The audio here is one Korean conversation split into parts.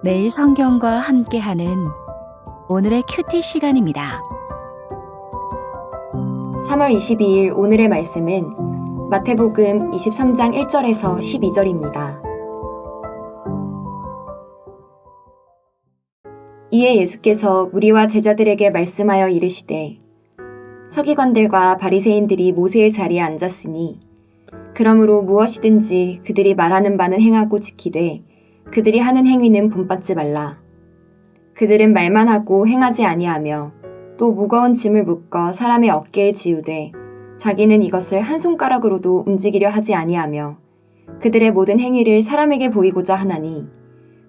매일 성경과 함께하는 오늘의 큐티 시간입니다. 3월 22일 오늘의 말씀은 마태복음 23장 1절에서 12절입니다. 이에 예수께서 무리와 제자들에게 말씀하여 이르시되 서기관들과 바리새인들이 모세의 자리에 앉았으니 그러므로 무엇이든지 그들이 말하는 바는 행하고 지키되 그들이 하는 행위는 본받지 말라. 그들은 말만 하고 행하지 아니하며 또 무거운 짐을 묶어 사람의 어깨에 지우되 자기는 이것을 한 손가락으로도 움직이려 하지 아니하며 그들의 모든 행위를 사람에게 보이고자 하나니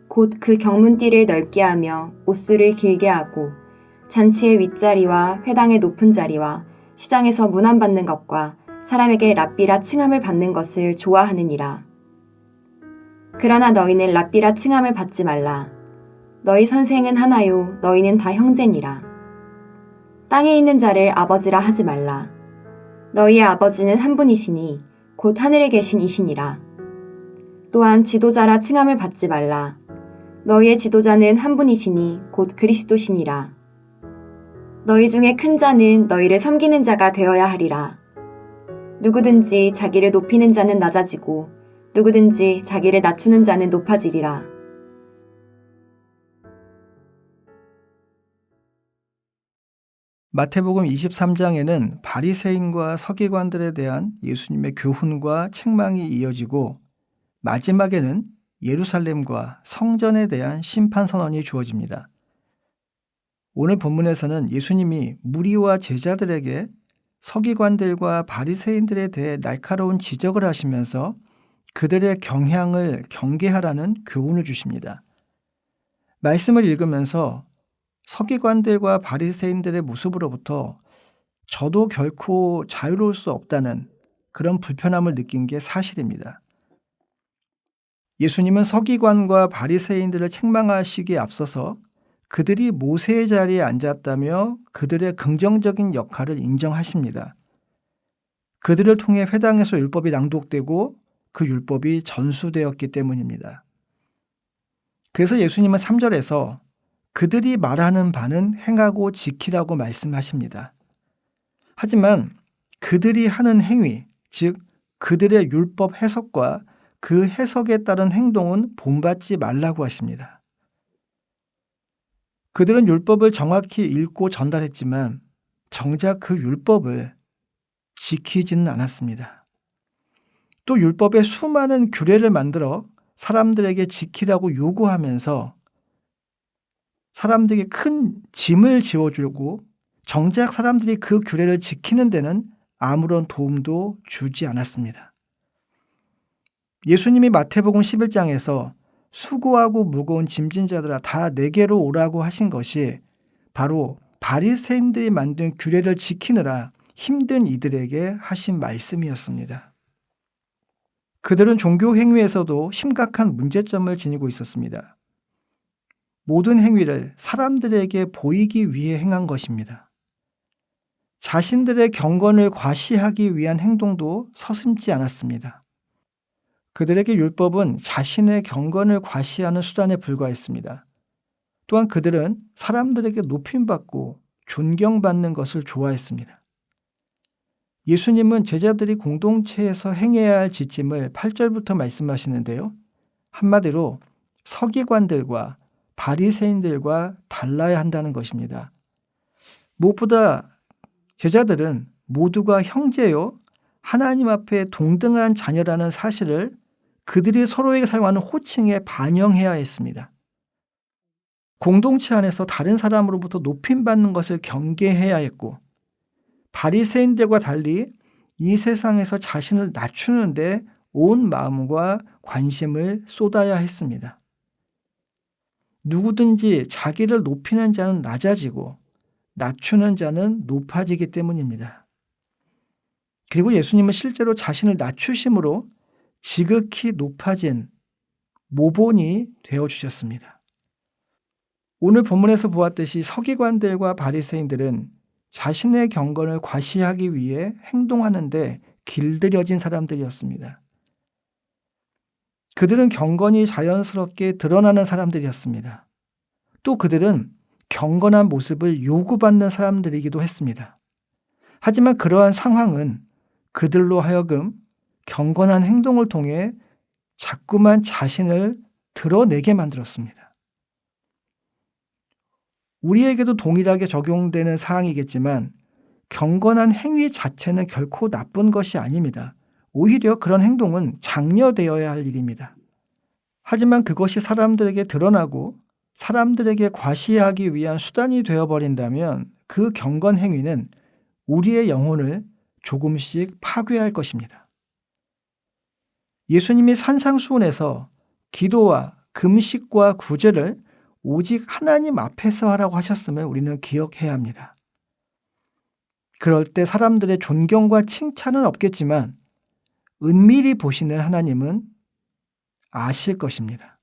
곧 그 경문띠를 넓게 하며 옷수를 길게 하고 잔치의 윗자리와 회당의 높은 자리와 시장에서 문안받는 것과 사람에게 랍비라 칭함을 받는 것을 좋아하느니라. 그러나 너희는 랍비라 칭함을 받지 말라. 너희 선생은 하나요, 너희는 다 형제니라. 땅에 있는 자를 아버지라 하지 말라. 너희의 아버지는 한 분이시니 곧 하늘에 계신 이시니라. 또한 지도자라 칭함을 받지 말라. 너희의 지도자는 한 분이시니 곧 그리스도시니라. 너희 중에 큰 자는 너희를 섬기는 자가 되어야 하리라. 누구든지 자기를 높이는 자는 낮아지고 누구든지 자기를 낮추는 자는 높아지리라. 마태복음 23장에는 바리새인과 서기관들에 대한 예수님의 교훈과 책망이 이어지고 마지막에는 예루살렘과 성전에 대한 심판 선언이 주어집니다. 오늘 본문에서는 예수님이 무리와 제자들에게 서기관들과 바리새인들에 대해 날카로운 지적을 하시면서 그들의 경향을 경계하라는 교훈을 주십니다. 말씀을 읽으면서 서기관들과 바리새인들의 모습으로부터 저도 결코 자유로울 수 없다는 그런 불편함을 느낀 게 사실입니다. 예수님은 서기관과 바리새인들을 책망하시기에 앞서서 그들이 모세의 자리에 앉았다며 그들의 긍정적인 역할을 인정하십니다. 그들을 통해 회당에서 율법이 낭독되고 그 율법이 전수되었기 때문입니다. 그래서 예수님은 3절에서 그들이 말하는 바는 행하고 지키라고 말씀하십니다. 하지만 그들이 하는 행위, 즉 그들의 율법 해석과 그 해석에 따른 행동은 본받지 말라고 하십니다. 그들은 율법을 정확히 읽고 전달했지만 정작 그 율법을 지키지는 않았습니다. 또 율법에 수많은 규례를 만들어 사람들에게 지키라고 요구하면서 사람들에게 큰 짐을 지어주고 정작 사람들이 그 규례를 지키는 데는 아무런 도움도 주지 않았습니다. 예수님이 마태복음 11장에서 수고하고 무거운 짐진 자들아 다 내게로 오라고 하신 것이 바로 바리새인들이 만든 규례를 지키느라 힘든 이들에게 하신 말씀이었습니다. 그들은 종교 행위에서도 심각한 문제점을 지니고 있었습니다. 모든 행위를 사람들에게 보이기 위해 행한 것입니다. 자신들의 경건을 과시하기 위한 행동도 서슴지 않았습니다. 그들에게 율법은 자신의 경건을 과시하는 수단에 불과했습니다. 또한 그들은 사람들에게 높임받고 존경받는 것을 좋아했습니다. 예수님은 제자들이 공동체에서 행해야 할 지침을 8절부터 말씀하시는데요. 한마디로 서기관들과 바리새인들과 달라야 한다는 것입니다. 무엇보다 제자들은 모두가 형제요 하나님 앞에 동등한 자녀라는 사실을 그들이 서로에게 사용하는 호칭에 반영해야 했습니다. 공동체 안에서 다른 사람으로부터 높임받는 것을 경계해야 했고 바리새인들과 달리 이 세상에서 자신을 낮추는데 온 마음과 관심을 쏟아야 했습니다. 누구든지 자기를 높이는 자는 낮아지고 낮추는 자는 높아지기 때문입니다. 그리고 예수님은 실제로 자신을 낮추심으로 지극히 높아진 모본이 되어 주셨습니다. 오늘 본문에서 보았듯이 서기관들과 바리새인들은 자신의 경건을 과시하기 위해 행동하는데 길들여진 사람들이었습니다. 그들은 경건이 자연스럽게 드러나는 사람들이었습니다. 또 그들은 경건한 모습을 요구받는 사람들이기도 했습니다. 하지만 그러한 상황은 그들로 하여금 경건한 행동을 통해 자꾸만 자신을 드러내게 만들었습니다. 우리에게도 동일하게 적용되는 사항이겠지만 경건한 행위 자체는 결코 나쁜 것이 아닙니다. 오히려 그런 행동은 장려되어야 할 일입니다. 하지만 그것이 사람들에게 드러나고 사람들에게 과시하기 위한 수단이 되어버린다면 그 경건 행위는 우리의 영혼을 조금씩 파괴할 것입니다. 예수님이 산상수훈에서 기도와 금식과 구제를 오직 하나님 앞에서 하라고 하셨음을 우리는 기억해야 합니다. 그럴 때 사람들의 존경과 칭찬은 없겠지만 은밀히 보시는 하나님은 아실 것입니다.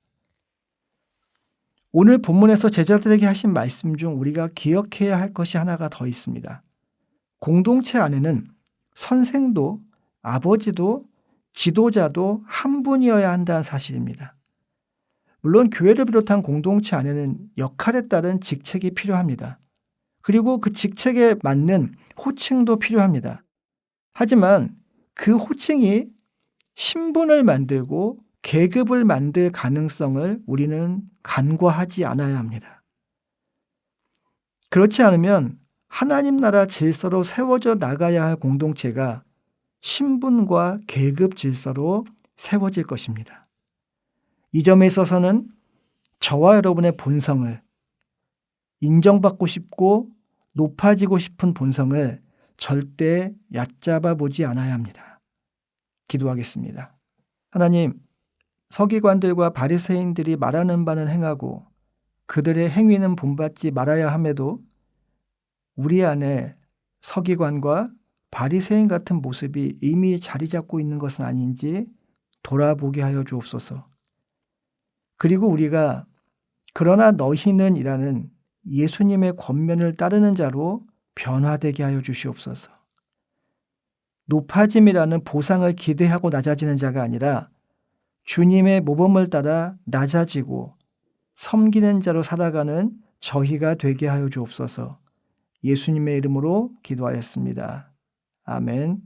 오늘 본문에서 제자들에게 하신 말씀 중 우리가 기억해야 할 것이 하나가 더 있습니다. 공동체 안에는 선생도 아버지도 지도자도 한 분이어야 한다는 사실입니다. 물론 교회를 비롯한 공동체 안에는 역할에 따른 직책이 필요합니다. 그리고 그 직책에 맞는 호칭도 필요합니다. 하지만 그 호칭이 신분을 만들고 계급을 만들 가능성을 우리는 간과하지 않아야 합니다. 그렇지 않으면 하나님 나라 질서로 세워져 나가야 할 공동체가 신분과 계급 질서로 세워질 것입니다. 이 점에 있어서는 저와 여러분의 본성을 인정받고 싶고 높아지고 싶은 본성을 절대 얕잡아 보지 않아야 합니다. 기도하겠습니다. 하나님, 서기관들과 바리새인들이 말하는 바는 행하고 그들의 행위는 본받지 말아야 함에도 우리 안에 서기관과 바리새인 같은 모습이 이미 자리 잡고 있는 것은 아닌지 돌아보게 하여 주옵소서. 그리고 우리가 그러나 너희는 이라는 예수님의 권면을 따르는 자로 변화되게 하여 주시옵소서. 높아짐이라는 보상을 기대하고 낮아지는 자가 아니라 주님의 모범을 따라 낮아지고 섬기는 자로 살아가는 저희가 되게 하여 주옵소서. 예수님의 이름으로 기도하였습니다. 아멘.